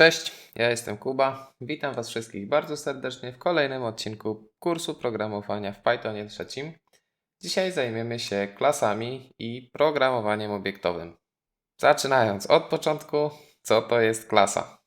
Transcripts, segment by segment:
Cześć, ja jestem Kuba. Witam Was wszystkich bardzo serdecznie w kolejnym odcinku kursu programowania w Pythonie trzecim. Dzisiaj zajmiemy się klasami i programowaniem obiektowym. Zaczynając od początku, co to jest klasa?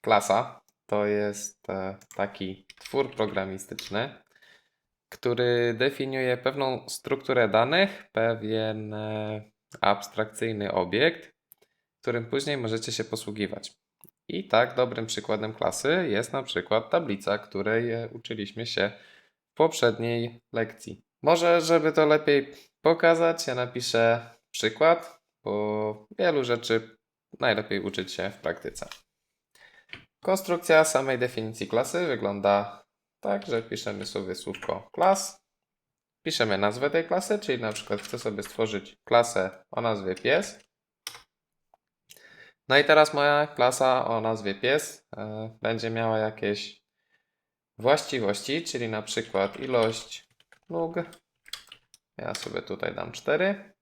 Klasa to jest e, taki twór programistyczny, który definiuje pewną strukturę danych, pewien e, abstrakcyjny obiekt, którym później możecie się posługiwać. I tak dobrym przykładem klasy jest na przykład tablica, której e, uczyliśmy się w poprzedniej lekcji. Może, żeby to lepiej pokazać, ja napiszę przykład, bo wielu rzeczy najlepiej uczyć się w praktyce. Konstrukcja samej definicji klasy wygląda tak, że piszemy sobie słówko class, piszemy nazwę tej klasy, czyli na przykład chcę sobie stworzyć klasę o nazwie pies. No i teraz moja klasa o nazwie pies e, będzie miała jakieś właściwości, czyli na przykład ilość nóg. Ja sobie tutaj dam 4.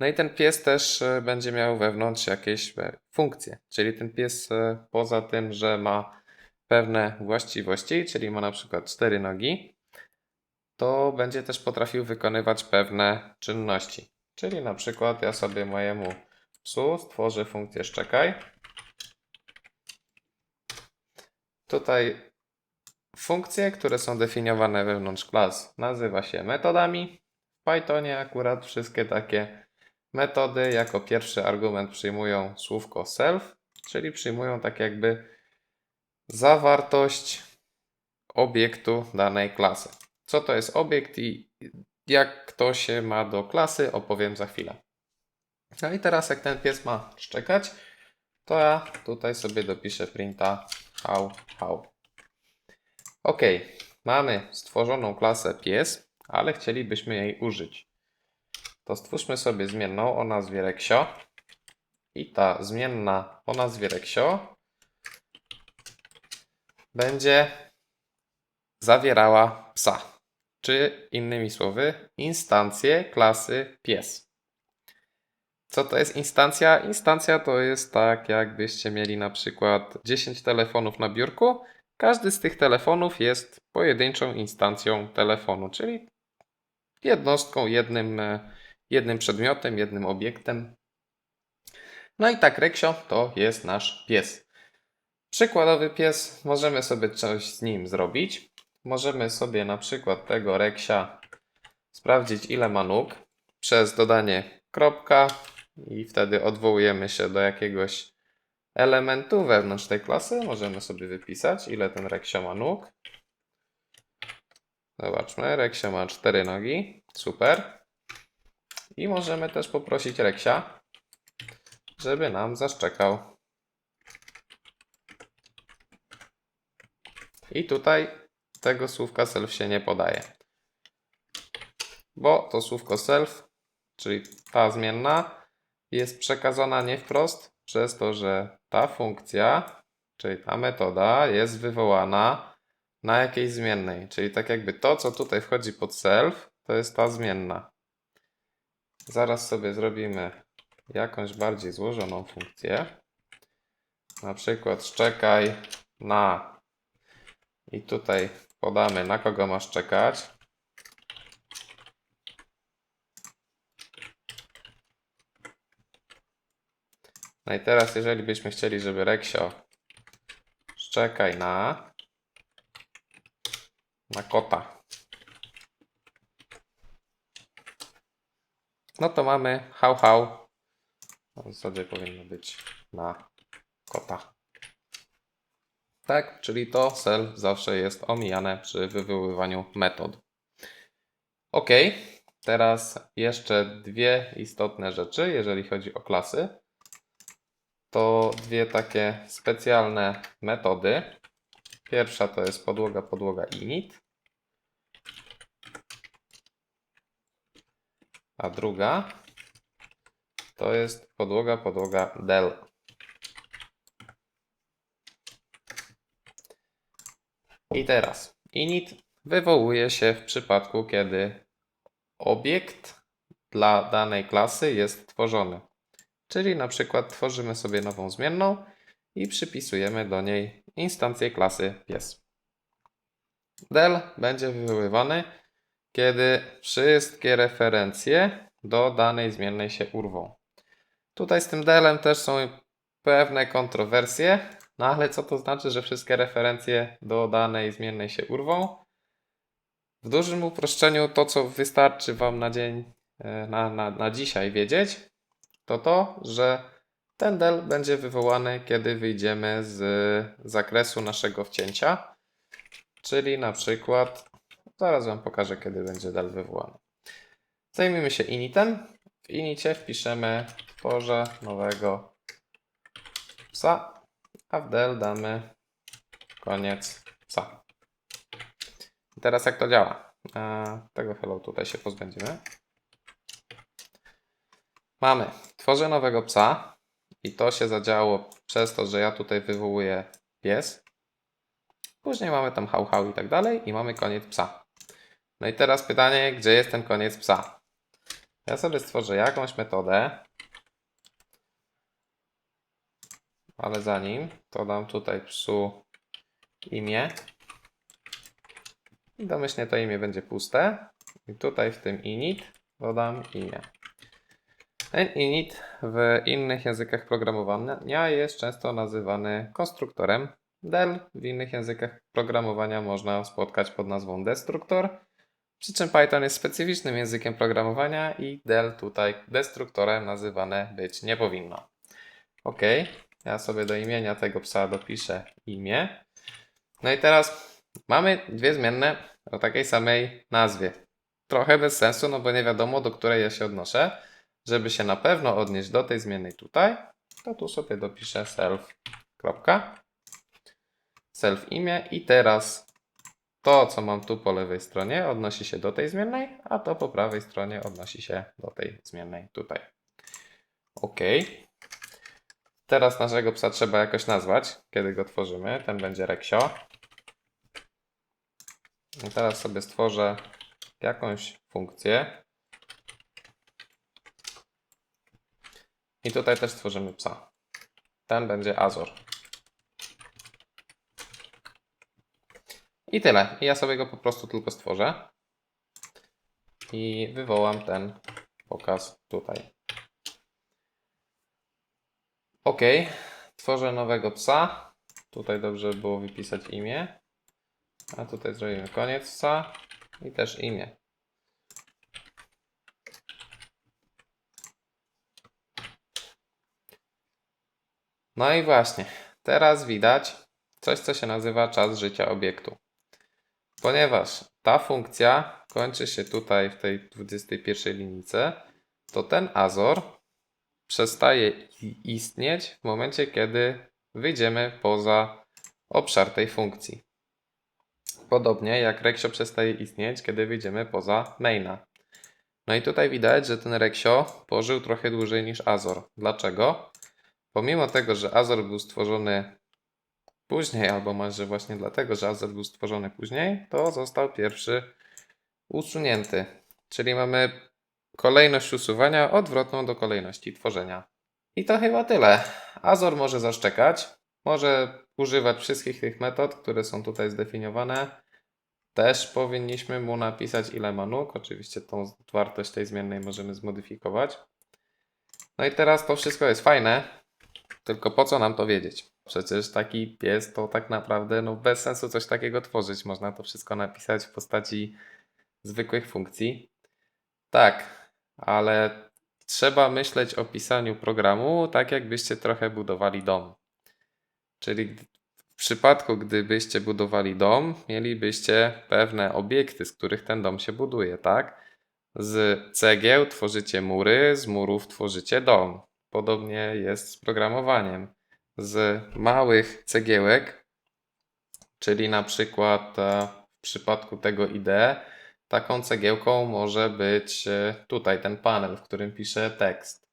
No i ten pies też e, będzie miał wewnątrz jakieś e, funkcje, czyli ten pies poza tym, że ma pewne właściwości, czyli ma na przykład 4 nogi, to będzie też potrafił wykonywać pewne czynności. Czyli na przykład ja sobie mojemu psu stworzę funkcję szczekaj. Tutaj funkcje, które są definiowane wewnątrz klas, nazywa się metodami. W Pythonie akurat wszystkie takie metody jako pierwszy argument przyjmują słówko self, czyli przyjmują tak jakby zawartość obiektu danej klasy. Co to jest obiekt i jak to się ma do klasy, opowiem za chwilę. No i teraz jak ten pies ma szczekać, to ja tutaj sobie dopiszę printa how, how. Ok, mamy stworzoną klasę pies, ale chcielibyśmy jej użyć. To stwórzmy sobie zmienną o nazwie Reksio. I ta zmienna o nazwie Reksio będzie zawierała psa, czy innymi słowy, instancję klasy pies. Co to jest instancja? Instancja to jest tak, jakbyście mieli na przykład 10 telefonów na biurku. Każdy z tych telefonów jest pojedynczą instancją telefonu, czyli jednostką, jednym, e, jednym przedmiotem, jednym obiektem. No i tak, Reksio to jest nasz pies. Przykładowy pies, możemy sobie coś z nim zrobić. Możemy sobie na przykład tego Reksia sprawdzić, ile ma nóg przez dodanie kropka i wtedy odwołujemy się do jakiegoś elementu wewnątrz tej klasy. Możemy sobie wypisać, ile ten Reksio ma nóg. Zobaczmy, Reksio ma 4 nogi. Super. I możemy też poprosić Reksia, żeby nam zaszczekał. I tutaj tego słówka self się nie podaje. Bo to słówko self, czyli ta zmienna, jest przekazana nie wprost przez to, że ta funkcja, czyli ta metoda jest wywołana na jakiejś zmiennej. Czyli tak jakby to, co tutaj wchodzi pod self, to jest ta zmienna. Zaraz sobie zrobimy jakąś bardziej złożoną funkcję. Na przykład szczekaj na i tutaj podamy na kogo masz czekać. No i teraz, jeżeli byśmy chcieli, żeby Reksio szczekaj na na kota. No to mamy how how. W zasadzie powinno być na kota. Tak, czyli to self zawsze jest omijane przy wywoływaniu metod. Ok, teraz jeszcze dwie istotne rzeczy, jeżeli chodzi o klasy to dwie takie specjalne metody. Pierwsza to jest podłoga, podłoga init. A druga to jest podłoga, podłoga del. I teraz init wywołuje się w przypadku, kiedy obiekt dla danej klasy jest tworzony. Czyli na przykład tworzymy sobie nową zmienną i przypisujemy do niej instancję klasy pies. Del będzie wywoływany, kiedy wszystkie referencje do danej zmiennej się urwą. Tutaj z tym delem też są pewne kontrowersje, no ale co to znaczy, że wszystkie referencje do danej zmiennej się urwą? W dużym uproszczeniu to, co wystarczy Wam na dzień, e, na, na, na dzisiaj wiedzieć, to to, że ten del będzie wywołany, kiedy wyjdziemy z zakresu naszego wcięcia, czyli na przykład, zaraz Wam pokażę, kiedy będzie del wywołany. Zajmijmy się initem. W inicie wpiszemy tworzę nowego psa, a w del damy koniec psa. I teraz jak to działa? E, Tego hello tutaj się pozbędziemy. Mamy, tworzę nowego psa i to się zadziało przez to, że ja tutaj wywołuję pies. Później mamy tam hał hał i tak dalej i mamy koniec psa. No i teraz pytanie, gdzie jest ten koniec psa? Ja sobie stworzę jakąś metodę, ale zanim to dam tutaj psu imię i domyślnie to imię będzie puste i tutaj w tym init dodam imię. Ten init w innych językach programowania jest często nazywany konstruktorem. Del w innych językach programowania można spotkać pod nazwą destruktor. Przy czym Python jest specyficznym językiem programowania i del tutaj destruktorem nazywane być nie powinno. Ok, ja sobie do imienia tego psa dopiszę imię. No i teraz mamy dwie zmienne o takiej samej nazwie. Trochę bez sensu, no bo nie wiadomo do której ja się odnoszę. Żeby się na pewno odnieść do tej zmiennej tutaj, to tu sobie dopiszę self. Self imię i teraz to, co mam tu po lewej stronie, odnosi się do tej zmiennej, a to po prawej stronie odnosi się do tej zmiennej tutaj. OK. Teraz naszego psa trzeba jakoś nazwać, kiedy go tworzymy. Ten będzie Reksio. I teraz sobie stworzę jakąś funkcję. I tutaj też stworzymy psa. Ten będzie Azor. I tyle. I ja sobie go po prostu tylko stworzę. I wywołam ten pokaz tutaj. OK. Tworzę nowego psa. Tutaj dobrze było wypisać imię. A tutaj zrobimy koniec psa i też imię. No i właśnie, teraz widać coś, co się nazywa czas życia obiektu. Ponieważ ta funkcja kończy się tutaj w tej 21 linijce, to ten Azor przestaje istnieć w momencie, kiedy wyjdziemy poza obszar tej funkcji. Podobnie jak Reksio przestaje istnieć, kiedy wyjdziemy poza maina. No i tutaj widać, że ten Reksio pożył trochę dłużej niż Azor. Dlaczego? Pomimo tego, że Azor był stworzony później, albo może właśnie dlatego, że Azor był stworzony później, to został pierwszy usunięty. Czyli mamy kolejność usuwania odwrotną do kolejności tworzenia. I to chyba tyle. Azor może zaszczekać, może używać wszystkich tych metod, które są tutaj zdefiniowane. Też powinniśmy mu napisać ile ma nóg. Oczywiście tą wartość tej zmiennej możemy zmodyfikować. No i teraz to wszystko jest fajne, tylko po co nam to wiedzieć? Przecież taki pies to tak naprawdę no bez sensu coś takiego tworzyć. Można to wszystko napisać w postaci zwykłych funkcji. Tak, ale trzeba myśleć o pisaniu programu tak, jakbyście trochę budowali dom. Czyli w przypadku, gdybyście budowali dom, mielibyście pewne obiekty, z których ten dom się buduje, tak? Z cegieł tworzycie mury, z murów tworzycie dom. Podobnie jest z programowaniem. Z małych cegiełek, czyli na przykład e, w przypadku tego IDE, taką cegiełką może być e, tutaj ten panel, w którym piszę tekst.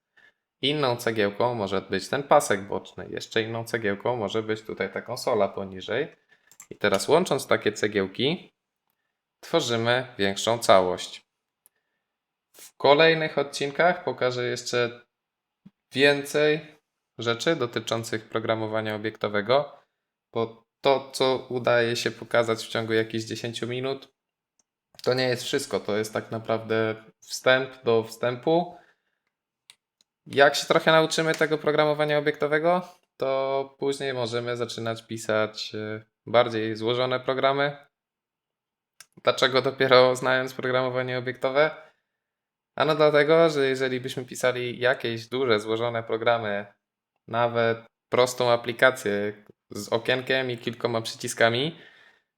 Inną cegiełką może być ten pasek boczny. Jeszcze inną cegiełką może być tutaj ta konsola poniżej. I teraz łącząc takie cegiełki, tworzymy większą całość. W kolejnych odcinkach pokażę jeszcze więcej rzeczy dotyczących programowania obiektowego, bo to, co udaje się pokazać w ciągu jakichś 10 minut, to nie jest wszystko. To jest tak naprawdę wstęp do wstępu. Jak się trochę nauczymy tego programowania obiektowego, to później możemy zaczynać pisać e, bardziej złożone programy. Dlaczego dopiero znając programowanie obiektowe? Ano dlatego, że jeżeli byśmy pisali jakieś duże, złożone programy, nawet prostą aplikację z okienkiem i kilkoma przyciskami,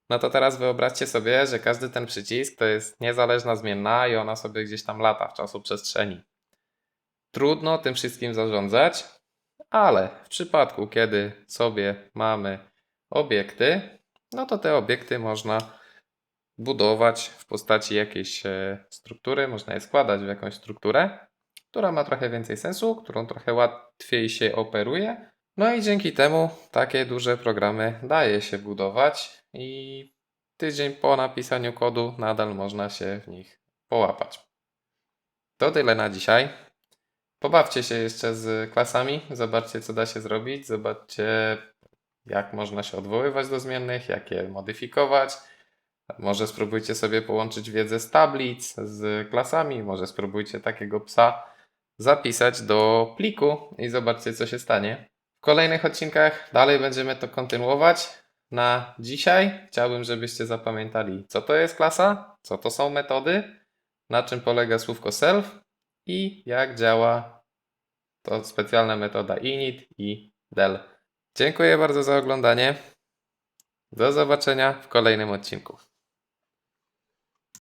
no to teraz wyobraźcie sobie, że każdy ten przycisk to jest niezależna zmienna i ona sobie gdzieś tam lata w czasu przestrzeni. Trudno tym wszystkim zarządzać, ale w przypadku, kiedy sobie mamy obiekty, no to te obiekty można budować w postaci jakiejś e, struktury, można je składać w jakąś strukturę, która ma trochę więcej sensu, którą trochę łatwiej się operuje. No i dzięki temu takie duże programy daje się budować i tydzień po napisaniu kodu nadal można się w nich połapać. To tyle na dzisiaj. Pobawcie się jeszcze z klasami, zobaczcie co da się zrobić, zobaczcie jak można się odwoływać do zmiennych, jak je modyfikować. Może spróbujcie sobie połączyć wiedzę z tablic z klasami, może spróbujcie takiego psa zapisać do pliku i zobaczcie co się stanie. W kolejnych odcinkach dalej będziemy to kontynuować. Na dzisiaj chciałbym, żebyście zapamiętali, co to jest klasa, co to są metody, na czym polega słówko self i jak działa to specjalna metoda init i del. Dziękuję bardzo za oglądanie. Do zobaczenia w kolejnym odcinku.